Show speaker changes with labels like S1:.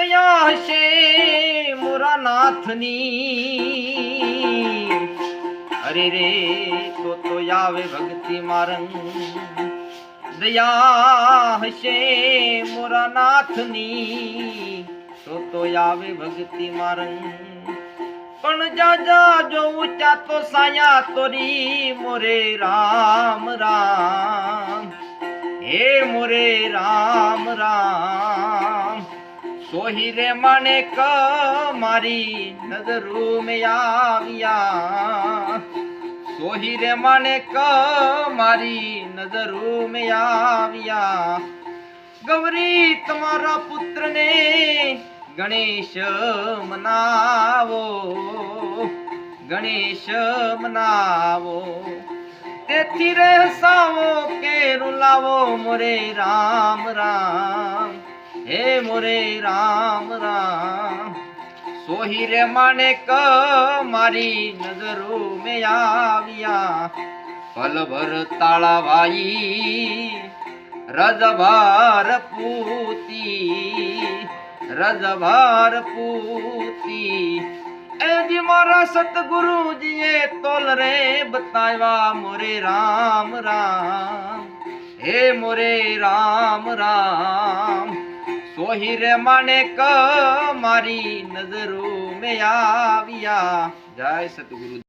S1: દયા હશે મોરા નાથની અરે રે, તો તો આવે ભક્તિ મારંગ. દયા હશે મોરા નાથની તો તો આવે ભક્તિ મારંગ. પણ જા જા, જો ઊંચા તો સાયા તોરી. મોરે રામ રામ. હે મોરે રામ રામ. સોહી રે મને ક, મારી નજરો મે આવ્યા. સોહી રે મને ક, મારી નજરો મે આવ્યા. ગૌરી, તમારા પુત્રને ગણેશ મનાવો. ગણેશ મનાવો. તેથી રે સાવો કે રૂલાવો મોરે રામ રામ. હે મોરે રામ રામ. સોહી રે માને ક મારી નજરો મે આવ્યા. પલ ભર તાળા ભાઈ રજભાર પૂતી રજભાર પૂતી. એજી મારા સતગુરુજીએ તોલ રે બતાવ્યા, મોરે રામ રામ. હે મોરે રામ રામ. સોહી રે માને ક મારી નજરો મે આવ્યા. જય સતગુરુ